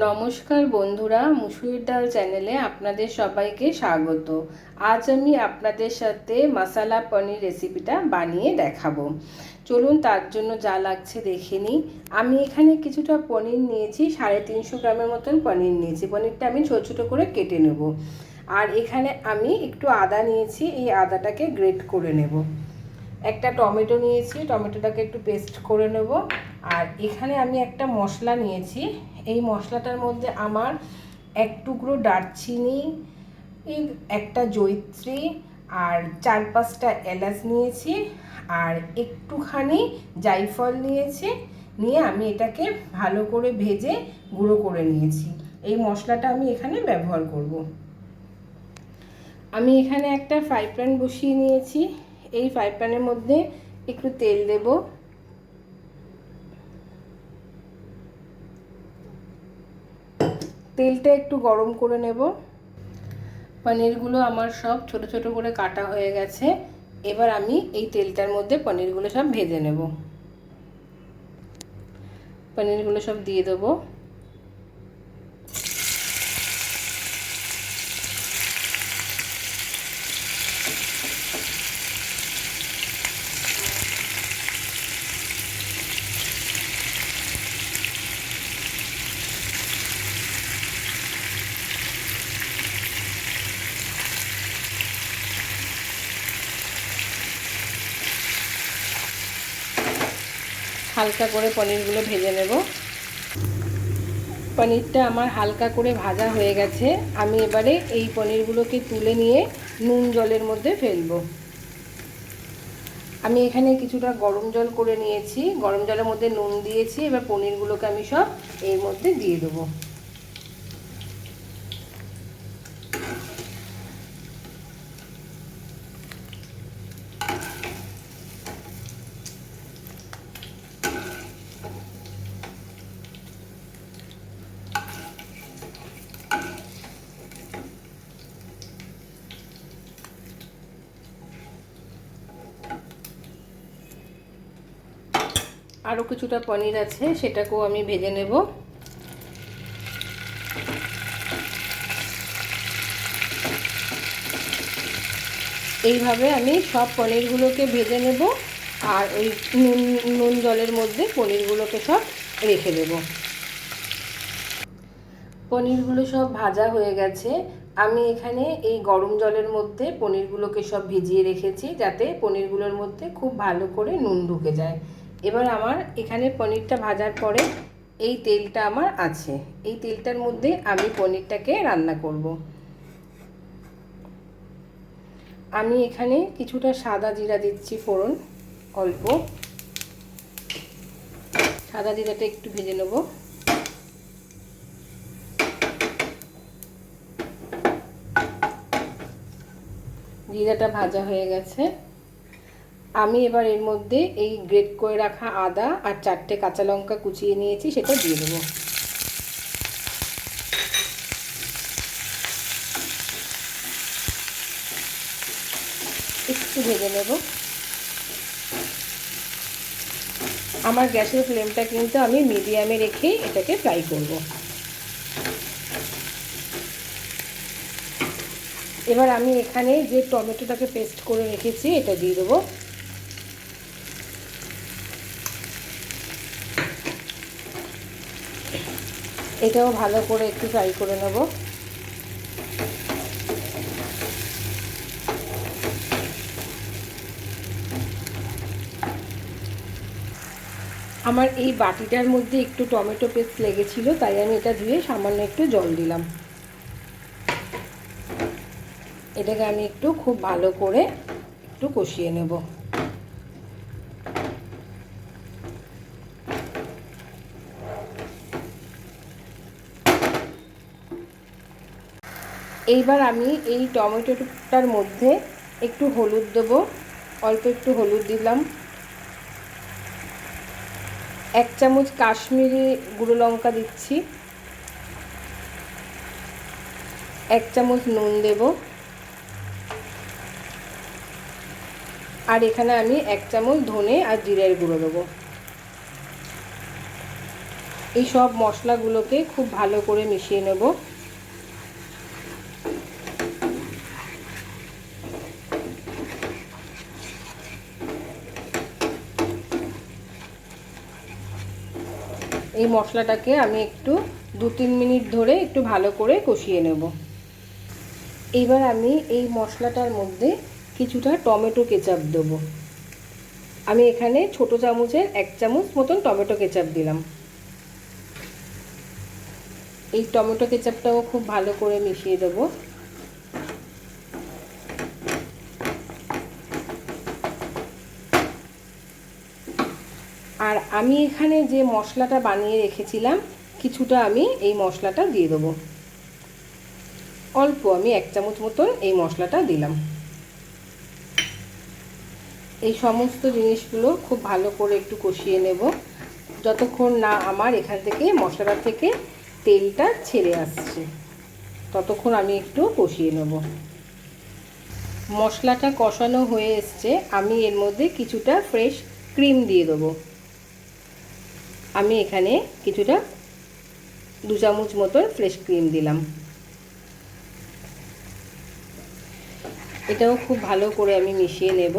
নমস্কার বন্ধুরা, মুসুরির ডাল চ্যানেলে আপনাদের সবাইকে স্বাগত। আজ আমি আপনাদের সাথে মশালা পনির রেসিপিটা বানিয়ে দেখাবো। চলুন তার জন্য যা লাগছে দেখে নিই। আমি এখানে কিছুটা পনির নিয়েছি, সাড়ে তিনশো গ্রামের মতন পনির নিয়েছি। পনিরটা আমি ছোটো ছোটো করে কেটে নেব। আর এখানে আমি একটু আদা নিয়েছি, এই আদাটাকে গ্রেট করে নেব। একটা টমেটো নিয়েছি, টমেটোটাকে একটু পেস্ট করে নেব। আর এখানে আমি একটা মশলা নিয়েছি এই মশলাটার মধ্যে আমার এক টুকরো দারচিনি একটা জৈত্রী আর চার পাঁচটা এলাচ নিয়েছি আর একটুখানি জাইফল নিয়েছি, নিয়ে আমি এটাকে ভালো করে ভেজে গুঁড়ো করে নিয়েছি। এই মশলাটা আমি এখানে ব্যবহার করব। আমি এখানে একটা ফ্রাই প্যান বসিয়ে নিয়েছি। এই ফ্রাই প্যানের মধ্যে একটু তেল দেব। তেলটা একটু গরম করে নেব। পনিরগুলো আমার সব ছোট ছোট করে কাটা হয়ে গেছে। এবার আমি এই তেলটার মধ্যে পনিরগুলো সব ভেজে নেব। পনিরগুলো সব দিয়ে দেবো। হালকা করে পনিরগুলো ভেজে নেব। পনিরটা আমার হালকা করে ভাজা হয়ে গেছে। আমি এবারে এই পনিরগুলোকে তুলে নিয়ে নুন জলের মধ্যে ফেলব। আমি এখানে কিছুটা গরম জল করে নিয়েছি। গরম জলের মধ্যে নুন দিয়েছি। এবার পনিরগুলোকে আমি সব এর মধ্যে দিয়ে দেবো। আরও কিছুটা পনির আছে, সেটাকেও আমি ভেজে নেব। এইভাবে আমি সব পনিরগুলোকে ভেজে নেব আর ওই নুন নুন জলের মধ্যে পনিরগুলোকে সব রেখে দেব। পনিরগুলো সব ভাজা হয়ে গেছে। আমি এখানে এই গরম জলের মধ্যে পনিরগুলোকে সব ভিজিয়ে রেখেছি যাতে পনিরগুলোর মধ্যে খুব ভালো করে নুন ঢুকে যায়। এবার আমার এখানে পনিরটা ভাজার পরে এই তেলটা আমার আছে। এই তেলটার মধ্যে আমি পনিরটাকে রান্না করব। আমি এখানে কিছুটা সাদা জিরা দিচ্ছি ফোড়ন, অল্প। সাদা জিরাটা একটু ভেজে নেব। জিরাটা ভাজা হয়ে গেছে। আমি এবার এর মধ্যে এই গ্রেট করে রাখা আদা আর চারটে কাঁচা লঙ্কা কুচিয়ে নিয়েছি, সেটা দিয়ে দেবো। একটু ভেজে নেব। আমার গ্যাসের ফ্লেমটা কিন্তু আমি মিডিয়ামে রেখে এটাকে ফ্রাই করব। এবার আমি এখানে যে টমেটোটাকে পেস্ট করে রেখেছি, এটা দিয়ে দেবো। এটাও ভালো করে একটু ফ্রাই করে নেব। আমার এই বাটিটার মধ্যে একটু টমেটো পেস্ট লেগেছিল, তাই আমি এটা ধুয়ে সামান্য একটু জল দিলাম। এটাকে আমি একটু খুব ভালো করে একটু কষিয়ে নেব। এইবার আমি এই টমেটোটার মধ্যে একটু হলুদ দেবো। অল্প একটু হলুদ দিলাম। এক চামচ কাশ্মীরি গুঁড়ো লঙ্কা দিচ্ছি। এক চামচ নুন দেব। আর এখানে আমি এক চামচ ধনে আর জিরের গুঁড়ো দেবো। এই সব মশলাগুলোকে খুব ভালো করে মিশিয়ে নেব। মশলাটাকে আমি একটু দু তিন মিনিট ধরে একটু ভালো করে কষিয়ে নেব। এবার আমি এই মশলাটার মধ্যে কিছুটা টমেটো কেচাপ দেবো। আমি এখানে ছোট চামচের এক চামচ মতন টমেটো কেচাপ দিলাম। এই টমেটো কেচাপটাও খুব ভালো করে মিশিয়ে দেবো। আর আমি এখানে যে মশলাটা বানিয়ে রেখেছিলাম, কিছুটা আমি এই মশলাটা দিয়ে দেবো। অল্প আমি এক চামচ মতন এই মশলাটা দিলাম। এই সমস্ত জিনিসগুলো খুব ভালো করে একটু কষিয়ে নেব, যতক্ষণ না আমার এখান থেকে, মশলাটা থেকে তেলটা ছেড়ে আসছে, ততক্ষণ আমি একটু কষিয়ে নেব। মশলাটা কষানো হয়ে এসছে, আমি এর মধ্যে কিছুটা ফ্রেশ ক্রিম দিয়ে দেবো। আমি এখানে কিছুটা দু চামচ মতন ফ্রেশ ক্রিম দিলাম। এটাও খুব ভালো করে আমি মিশিয়ে নেব।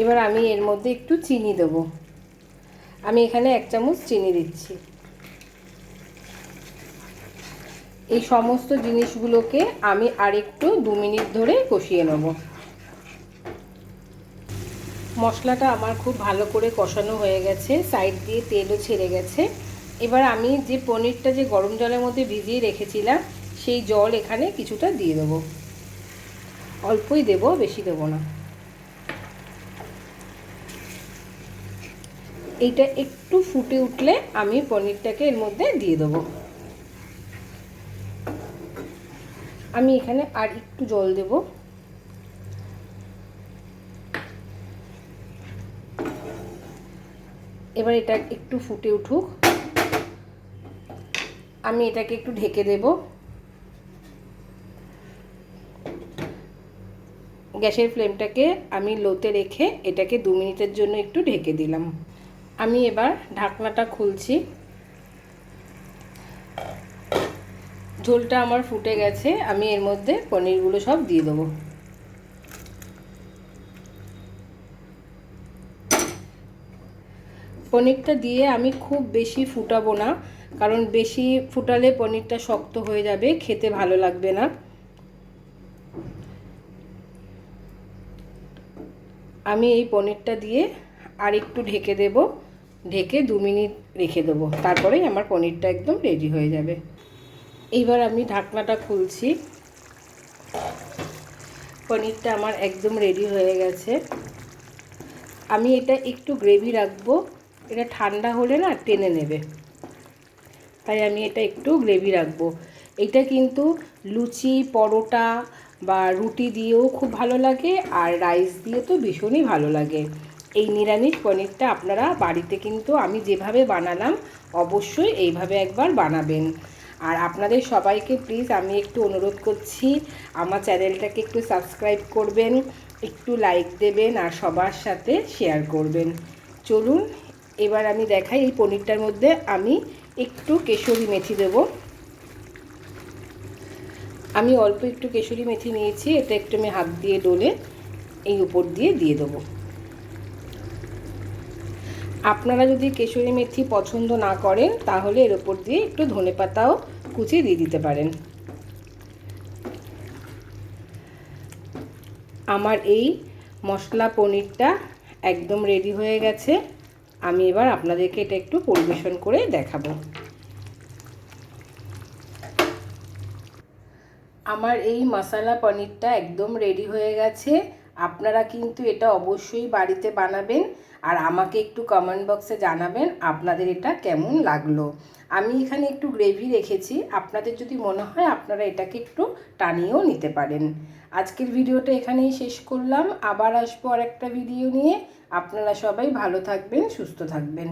এবার আমি এর মধ্যে একটু চিনি দেব। আমি এখানে এক চামচ চিনি দিচ্ছি। এই সমস্ত জিনিসগুলোকে আমি আরেকটু দু মিনিট ধরে কষিয়ে নেব। মশলাটা আমার খুব ভালো করে কষানো হয়ে গেছে, সাইড দিয়ে তেলও ছেড়ে গেছে। এবার আমি যে পনিরটা যে গরম জলের মধ্যে ভিজিয়ে রেখেছিলাম, সেই জল এখানে কিছুটা দিয়ে দেবো। অল্পই দেবো, বেশি দেবো না। এইটা একটু ফুটে উঠলে আমি পনিরটাকে এর মধ্যে দিয়ে দেবো। আমি এখানে আর একটু জল দেব। এবার এটা একটু ফুটে উঠুক। আমি এটাকে একটু ঢেকে দেব। গ্যাসের ফ্লেমটাকে আমি লোতে রেখে এটাকে দু মিনিটের জন্য একটু ঢেকে দিলাম। আমি এবার ঢাকনাটা খুলছি। ঝোলটা আমার ফুটে গেছে, আমি এর মধ্যে পনিরগুলো সব দিয়ে দেবো। পনিরটা দিয়ে আমি খুব বেশি ফুটাবো না, কারণ বেশি ফুটালে পনিরটা শক্ত হয়ে যাবে, খেতে ভালো লাগবে না। আমি এই পনিরটা দিয়ে আর একটু ঢেকে দেব। ঢেকে দু মিনিট রেখে দেবো। তারপরেই আমার পনিরটা একদম রেডি হয়ে যাবে। এইবার আমি ঢাকনাটা খুলছি। পনিরটা আমার একদম রেডি হয়ে গেছে। আমি এটা একটু গ্রেভি রাখব। এটা ঠান্ডা হলে না টেনে নেবে। তাই আমি এটা একটু গ্রেভি রাখব। এটা কিন্তু লুচি, পরোটা বা রুটি দিয়েও খুব ভালো লাগে আর রাইস দিয়ে তো ভীষণই ভালো লাগে। এই নিরামিষ পনিরটা আপনারা বাড়িতে কিন্তু আমি যেভাবে বানালাম, অবশ্যই এইভাবে একবার বানাবেন। আর আপনাদের সবাইকে প্লিজ আমি একটু অনুরোধ করছি, আমার চ্যানেলটাকে একটু সাবস্ক্রাইব করবেন, একটু লাইক দেবেন আর সবার সাথে শেয়ার করবেন। চলুন, এবার আমি দেখাই এই পনিরটার মধ্যে আমি একটু কেশরি মেথি দেব। আমি অল্প একটু কেশরি মেথি নিয়েছি এটা একটু আমি হাত দিয়ে ডলে এই উপর দিয়ে দিয়ে দেবো। আপনারা যদি কেশরি মেথি পছন্দ না করেন, তাহলে এর ওপর দিয়ে একটু ধনে পাতাও কুচিয়ে দিয়ে দিতে পারেন। আমার এই মশলা পনিরটা একদম রেডি হয়ে গেছে। আমি এবার আপনাদেরকে এটা একটু পরিবেশন করে দেখাবো। আমার এই মশলা পনিরটা একদম রেডি হয়ে গেছে। আপনারা কিন্তু এটা অবশ্যই বাড়িতে বানাবেন। আর আমাকে একটু কমেন্ট বক্সে জানাবেন আপনাদের এটা কেমন লাগল। আমি এখানে একটু গ্রেভি রেখেছি, আপনাদের যদি মনে হয় আপনারা এটাকে একটু টানিয়েও নিতে পারেন। আজকের ভিডিওটা এখানেই শেষ করলাম, আবার আসব আর একটা ভিডিও নিয়ে। আপনারা সবাই ভালো থাকবেন, সুস্থ থাকবেন।